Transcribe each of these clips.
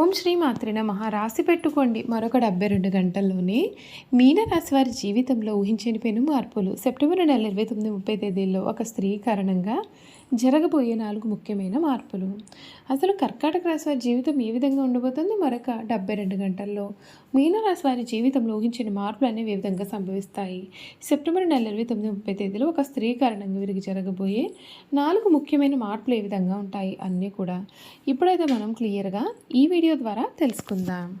ఓం శ్రీ మాత్రి నమః. రాసి పెట్టుకోండి. మరొక డెబ్బై రెండు గంటల్లోనే మీనరాశి వారి జీవితంలో ఊహించని పెను మార్పులు. సెప్టెంబర్ నెల ఇరవై తొమ్మిది ముప్పై తేదీల్లో ఒక స్త్రీ కారణంగా జరగబోయే నాలుగు ముఖ్యమైన మార్పులు. అసలు కర్కాటక రాశి వారి జీవితం ఏ విధంగా ఉండబోతుంది? మరొక డెబ్బై రెండు గంటల్లో మీనరాశి వారి జీవితంలో ఊహించిన మార్పులు అనేవి ఏ విధంగా సంభవిస్తాయి? సెప్టెంబర్ నెల ఇరవై తొమ్మిది ముప్పై తేదీలో ఒక స్త్రీ కారణంగా వీరికి జరగబోయే నాలుగు ముఖ్యమైన మార్పులు ఏ విధంగా ఉంటాయి? అన్నీ కూడా ఇప్పుడైతే మనం క్లియర్గా ఈ వీడియో ద్వారా తెలుసుకుందాం.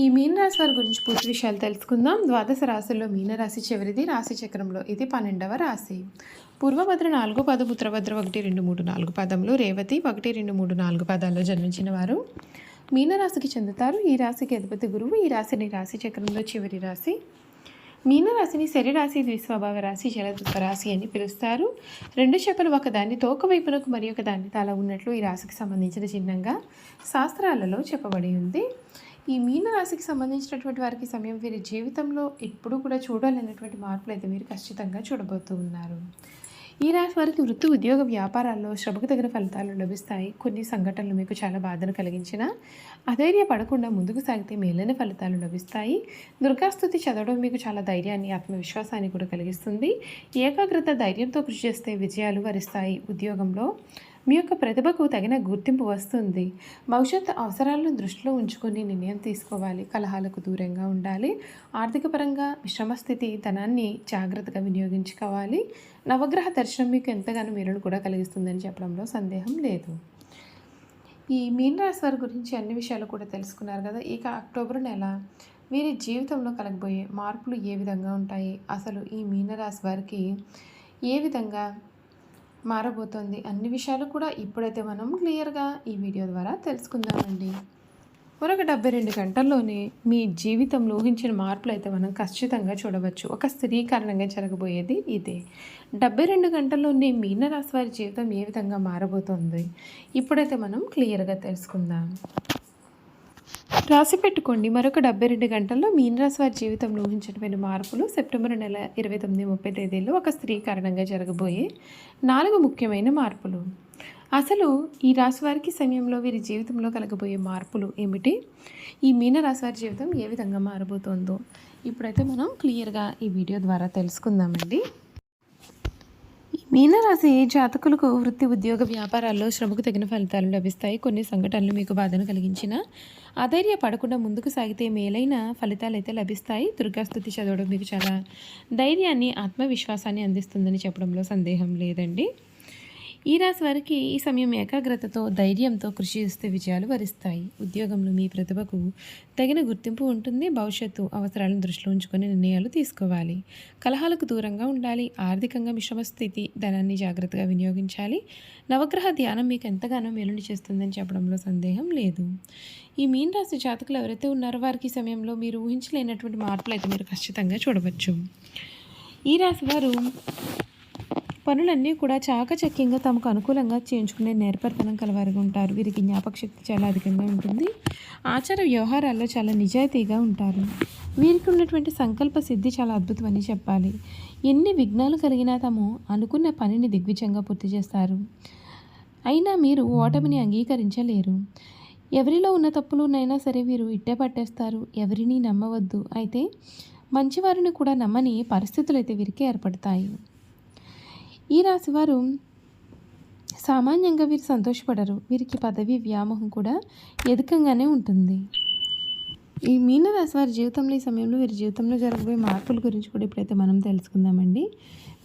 ఈ మీనరాశి వారి గురించి పూర్తి విషయాలు తెలుసుకుందాం. ద్వాదశ రాశుల్లో మీనరాశి చివరిది రాశి చక్రంలో ఇది పన్నెండవ రాశి. పూర్వభద్ర నాలుగు పద ఉత్తరభద్ర ఒకటి రెండు మూడు నాలుగు పదంలో రేవతి ఒకటి రెండు మూడు నాలుగు పదాల్లో జన్మించిన వారు మీనరాశికి చెందుతారు. ఈ రాశికి అధిపతి గురువు ఈ రాశిని రాశి చక్రంలో చివరి రాశి. మీనరాశిని శరీరాశి ద్విస్వభావ రాశి జలతత్వ రాశి అని పిలుస్తారు. రెండు చేపలు ఒకదాన్ని తోక వైపునకు మరి ఒక దాన్ని తల ఉన్నట్లు ఈ రాశికి సంబంధించిన చిహ్నంగా శాస్త్రాలలో చెప్పబడి ఉంది. ఈ మీనరాశికి సంబంధించినటువంటి వారికి సమయం వీరి జీవితంలో ఎప్పుడూ కూడా చూడాలనేటువంటి మార్పులు అయితే మీరు ఖచ్చితంగా చూడబోతూ ఉన్నారు. ఈ రాశి వారికి వృత్తి ఉద్యోగ వ్యాపారాల్లో శ్రమకు తగిన ఫలితాలు లభిస్తాయి. కొన్ని సంఘటనలు మీకు చాలా బాధను కలిగించిన అధైర్య పడకుండా ముందుకు సాగితే మేలైన ఫలితాలు లభిస్తాయి. దుర్గాస్థుతి చదవడం మీకు చాలా ధైర్యాన్ని ఆత్మవిశ్వాసాన్ని కూడా కలిగిస్తుంది. ఏకాగ్రత ధైర్యంతో కృషి చేస్తే విజయాలు వరిస్తాయి. ఉద్యోగంలో మీ యొక్క ప్రతిభకు తగిన గుర్తింపు వస్తుంది. భవిష్యత్తు అవసరాలను దృష్టిలో ఉంచుకొని నిర్ణయం తీసుకోవాలి. కలహాలకు దూరంగా ఉండాలి. ఆర్థిక పరంగా విశ్రమ స్థితి ధనాన్ని జాగ్రత్తగా వినియోగించుకోవాలి. నవగ్రహ దర్శనం మీకు ఎంతగానో మేలును కూడా కలిగిస్తుందని చెప్పడంలో సందేహం లేదు. ఈ మీనరాశి వారి గురించి అన్ని విషయాలు కూడా తెలుసుకున్నారు కదా. ఇక అక్టోబర్ నెల వీరి జీవితంలో కలగబోయే మార్పులు ఏ విధంగా ఉంటాయి? అసలు ఈ మీనరాశి వారికి ఏ విధంగా మారబోతోంది. అన్ని విషయాలు కూడా ఇప్పుడైతే మనం క్లియర్గా ఈ వీడియో ద్వారా తెలుసుకుందామండి. మరొక డెబ్బై రెండు గంటల్లోనే మీ జీవితంలో ఊహించిన మార్పులు అయితే మనం ఖచ్చితంగా చూడవచ్చు. ఒక స్త్రీ కారణంగా జరగబోయేది ఇదే. డెబ్బై రెండు గంటల్లోనే మీనరాశి వారి జీవితం ఏ విధంగా మారబోతోంది? ఇప్పుడైతే మనం క్లియర్గా తెలుసుకుందాం. రాసి పెట్టుకోండి మరొక డెబ్బై రెండు గంటల్లో మీనరాశి వారి జీవితంలో ఊహించడమైన మార్పులు సెప్టెంబర్ నెల ఇరవై తొమ్మిది ముప్పై తేదీలో ఒక స్త్రీ కారణంగా జరగబోయే నాలుగు ముఖ్యమైన మార్పులు. అసలు ఈ రాశి వారికి సమయంలో వీరి జీవితంలో కలగబోయే మార్పులు ఏమిటి? ఈ మీనరాశి వారి జీవితం ఏ విధంగా మారబోతోందో ఇప్పుడైతే మనం క్లియర్గా ఈ వీడియో ద్వారా తెలుసుకుందామండి. మీనరాశి జాతకులకు వృత్తి ఉద్యోగ వ్యాపారాల్లో శ్రమకు తగిన ఫలితాలు లభిస్తాయి. కొన్ని సంఘటనలు మీకు బాధను కలిగించిన అధైర్య పడకుండా ముందుకు సాగితే మేలైన ఫలితాలు అయితే లభిస్తాయి దుర్గాస్థుతి చదవడం మీకు చాలా ధైర్యాన్ని ఆత్మవిశ్వాసాన్ని అందిస్తుందని చెప్పడంలో సందేహం లేదండి. ఈ రాశి వారికి ఈ సమయం ఏకాగ్రతతో ధైర్యంతో కృషి చేస్తే విజయాలు వరిస్తాయి. ఉద్యోగంలో మీ ప్రతిభకు తగిన గుర్తింపు ఉంటుంది. భవిష్యత్తు అవసరాలను దృష్టిలో ఉంచుకొని నిర్ణయాలు తీసుకోవాలి. కలహాలకు దూరంగా ఉండాలి. ఆర్థికంగా మిశ్రమ స్థితి ధనాన్ని జాగ్రత్తగా వినియోగించాలి. నవగ్రహ ధ్యానం మీకు ఎంతగానో మేలుని చేస్తుందని చెప్పడంలో సందేహం లేదు. ఈ మీన్ రాశి జాతకులు ఎవరైతే ఉన్నారో వారికి సమయంలో మీరు ఊహించలేనటువంటి మార్పులు అయితే మీరు ఖచ్చితంగా చూడవచ్చు. ఈ రాశి వారు పనులన్నీ కూడా చాకచక్యంగా తమకు అనుకూలంగా చేయించుకునే నేర్పరితనం కలవారిగా ఉంటారు వీరికి జ్ఞాపకశక్తి చాలా అధికంగా ఉంటుంది. ఆచార వ్యవహారాల్లో చాలా నిజాయితీగా ఉంటారు. వీరికి ఉన్నటువంటి సంకల్ప సిద్ధి చాలా అద్భుతమని చెప్పాలి. ఎన్ని విఘ్నాలు కలిగినా తాము అనుకున్న పనిని దిగ్విజయంగా పూర్తి చేస్తారు. అయినా మీరు ఓటమిని అంగీకరించలేరు. ఎవరిలో ఉన్న తప్పులునైనా సరే వీరు ఇట్టే పట్టేస్తారు. ఎవరిని నమ్మవద్దు. అయితే మంచివారిని కూడా నమ్మని పరిస్థితులు అయితే వీరికి ఏర్పడతాయి. ఈ రాశి వారు సామాన్యంగా వీరు సంతోషపడరు. వీరికి పదవి వ్యామోహం కూడా ఎదుకంగానే ఉంటుంది. ఈ మీనరాశి వారి జీవితంలో ఈ సమయంలో వీరి జీవితంలో జరగబోయే మార్పుల గురించి కూడా ఇప్పుడైతే మనం తెలుసుకుందామండి.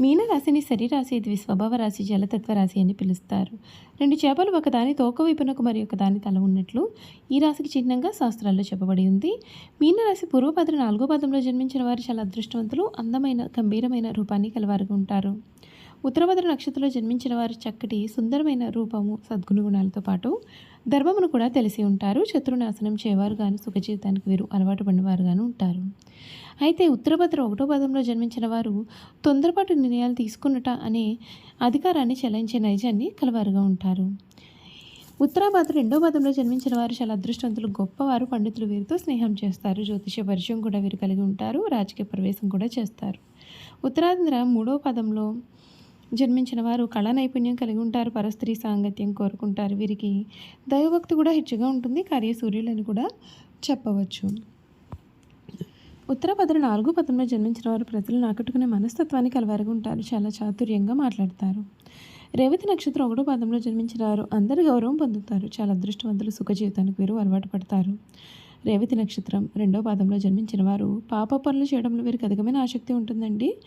మీనరాశిని శరీరాశి శరీరాశి ద్విస్వభావ రాశి జలతత్వ రాశి అని పిలుస్తారు. రెండు చేపలు ఒకదాని తోక వైపునకు మరి ఒకదాని తల ఉన్నట్లు ఈ రాశికి చిహ్నంగా శాస్త్రాల్లో చెప్పబడి ఉంది. మీనరాశి పూర్వపద్ర నాలుగో పదంలో జన్మించిన వారు చాలా అదృష్టవంతులు అందమైన గంభీరమైన రూపాన్ని కలవారుగా ఉంటారు. ఉత్తరభద్ర నక్షత్రంలో జన్మించిన వారు చక్కటి సుందరమైన రూపము సద్గుణ గుణాలతో పాటు ధర్మమును కూడా తెలిసి ఉంటారు. శత్రునాశనం చేయవారు కానీ సుఖజీవితానికి వీరు అలవాటు పడినవారు కానీ ఉంటారు. అయితే ఉత్తరభద్ర ఒకటో పదంలో జన్మించిన వారు తొందరపాటు నిర్ణయాలు తీసుకున్నట అనే అధికారాన్ని చెలాయించే నైజాన్ని కలవారుగా ఉంటారు. ఉత్తరాభద్ర రెండో పదంలో జన్మించిన వారు చాలా అదృష్టవంతులు గొప్పవారు పండితులు వీరితో స్నేహం చేస్తారు. జ్యోతిష పరిచయం కూడా వీరు కలిగి ఉంటారు. రాజకీయ ప్రవేశం కూడా చేస్తారు. ఉత్తరాంధ్ర మూడో పదంలో జన్మించిన వారు కళా నైపుణ్యం కలిగి ఉంటారు పరస్త్రీ సాంగత్యం కోరుకుంటారు. వీరికి దైవభక్తి కూడా హెచ్చుగా ఉంటుంది కార్యసూర్యులని కూడా చెప్పవచ్చు. ఉత్తరభద్ర నాలుగో పదంలో జన్మించిన వారు ప్రజలను ఆకట్టుకునే మనస్తత్వాన్ని కలవారుగా ఉంటారు. చాలా చాతుర్యంగా మాట్లాడతారు. రేవతి నక్షత్రం ఒకటో పదంలో జన్మించిన వారు అందరు గౌరవం పొందుతారు. చాలా అదృష్టవంతులు సుఖ జీవితానికి వీరు అలవాటు పడతారు. రేవతి నక్షత్రం రెండో పాదంలో జన్మించిన వారు పాప పనులు చేయడంలో వీరికి అధికమైన ఆసక్తి ఉంటుందండి.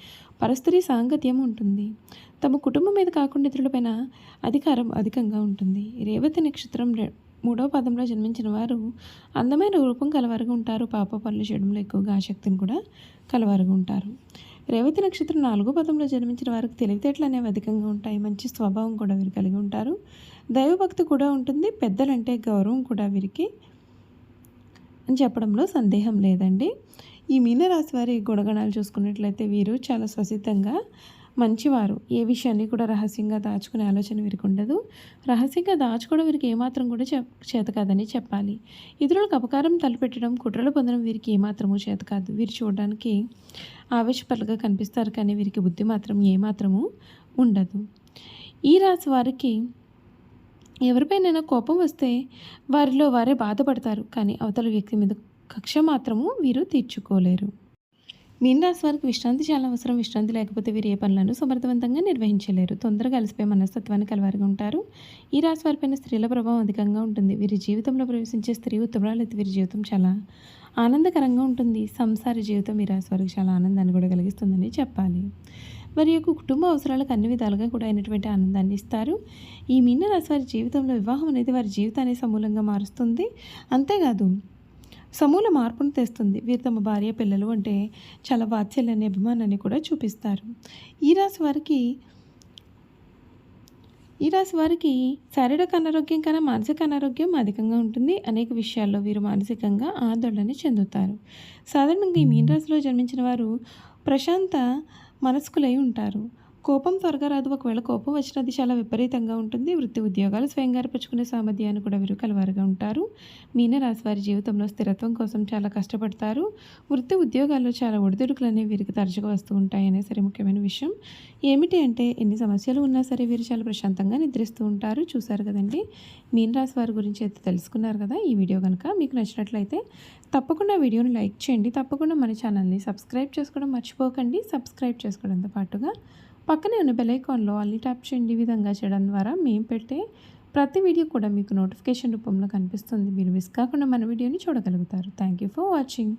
పరస్త్రీ సాంగత్యం ఉంటుంది. తమ కుటుంబం మీద కాకుండా ఇతరులపైన అధికారం అధికంగా ఉంటుంది. రేవతి నక్షత్రం రె- మూడో పదంలో జన్మించిన వారు అందమైన రూపం కలవారుగా ఉంటారు. పాప పనులు చేయడంలో ఎక్కువగా ఆసక్తిని కూడా కలవారుగా ఉంటారు. రేవతి నక్షత్రం నాలుగో పదంలో జన్మించిన వారికి తెలివితేటలు అనేవి అధికంగా ఉంటాయి. మంచి స్వభావం కూడా వీరు కలిగి ఉంటారు. దైవభక్తి కూడా ఉంటుంది. పెద్దలంటే గౌరవం కూడా వీరికి అని చెప్పడంలో సందేహం లేదండి. ఈ మీనరాశి వారి గుణగణాలు చూసుకున్నట్లయితే వీరు చాలా స్వసితంగా మంచివారు. ఏ విషయాన్ని కూడా రహస్యంగా దాచుకునే ఆలోచన వీరికి ఉండదు. రహస్యంగా దాచుకోవడం వీరికి ఏమాత్రం కూడా చెప్ చేత కాదని చెప్పాలి. ఇతరులకు అపకారం తలపెట్టడం కుట్రలు పొందడం వీరికి ఏమాత్రమూ చేత కాదు. వీరు చూడడానికి ఆవేశపరులుగా కనిపిస్తారు కానీ వీరికి బుద్ధి మాత్రం ఏమాత్రము ఉండదు. ఈ రాశి వారికి ఎవరిపైనైనా కోపం వస్తే వారిలో వారే బాధపడతారు. కానీ అవతల వ్యక్తి మీద కక్ష మాత్రము వీరు తీర్చుకోలేరు. మీన రాశి వారికి విశ్రాంతి చాలా అవసరం. విశ్రాంతి లేకపోతే వీరు ఏ పనులను సమర్థవంతంగా నిర్వహించలేరు. తొందరగా అలసిపోయే మనస్తత్వాన్ని కలవారుగా ఉంటారు. ఈ రాశి వారిపైన స్త్రీల ప్రభావం అధికంగా ఉంటుంది. వీరి జీవితంలో ప్రవేశించే స్త్రీ ఉత్తమరాలైతే వీరి జీవితం చాలా ఆనందకరంగా ఉంటుంది. సంసార జీవితం ఈ రాశి వారికి చాలా ఆనందాన్ని కూడా కలిగిస్తుందని చెప్పాలి. వారి యొక్క కుటుంబ అవసరాలకు అన్ని విధాలుగా కూడా అయినటువంటి ఆనందాన్ని ఇస్తారు. ఈ మీన రాశి వారి జీవితంలో వివాహం అనేది వారి జీవితాన్ని సమూలంగా మారుస్తుంది. అంతేకాదు సమూల మార్పును తెస్తుంది. వీరు తమ భార్య పిల్లలు అంటే చాలా వాత్సల్యాన్ని అభిమానాన్ని కూడా చూపిస్తారు. ఈ రాశి వారికి ఈ రాశి వారికి శారీరక అనారోగ్యం కన్నా మానసిక అనారోగ్యం అధికంగా ఉంటుంది. అనేక విషయాల్లో వీరు మానసికంగా ఆందోళన చెందుతారు. సాధారణంగా ఈ మీన రాశిలో జన్మించిన వారు ప్రశాంత మనస్కులై ఉంటారు. కోపం త్వరగా రాదు. ఒకవేళ కోపం వచ్చినది చాలా విపరీతంగా ఉంటుంది. వృత్తి ఉద్యోగాలు స్వయంగా ఏర్పరచుకునే సామర్థ్యాన్ని కూడా వీరు కలవారుగా ఉంటారు. మీన వారి జీవితంలో స్థిరత్వం కోసం చాలా కష్టపడతారు. వృత్తి ఉద్యోగాల్లో చాలా ఒడిదుడుకులు అనేవి వీరికి తరచుగా వస్తూ ఉంటాయనే సరే ముఖ్యమైన విషయం. ఏమిటి అంటే ఎన్ని సమస్యలు ఉన్నా సరే వీరు చాలా ప్రశాంతంగా నిద్రిస్తూ ఉంటారు. చూసారు కదండి? మీనరాశి వారి గురించి అయితే తెలుసుకున్నారు కదా? ఈ వీడియో కనుక మీకు నచ్చినట్లయితే తప్పకుండా వీడియోని లైక్ చేయండి. తప్పకుండా మన ఛానల్ని సబ్స్క్రైబ్ చేసుకోవడం మర్చిపోకండి. సబ్స్క్రైబ్ చేసుకోవడంతో పాటుగా పక్కనే ఉన్న బెలైకాన్లో అల్లి ట్యాప్ చేయండి విధంగా చేయడం ద్వారా మేము పెట్టే ప్రతి వీడియో కూడా మీకు నోటిఫికేషన్ రూపంలో కనిపిస్తుంది. మీరు మిస్ కాకుండా మన వీడియోని చూడగలుగుతారు. Thank you for watching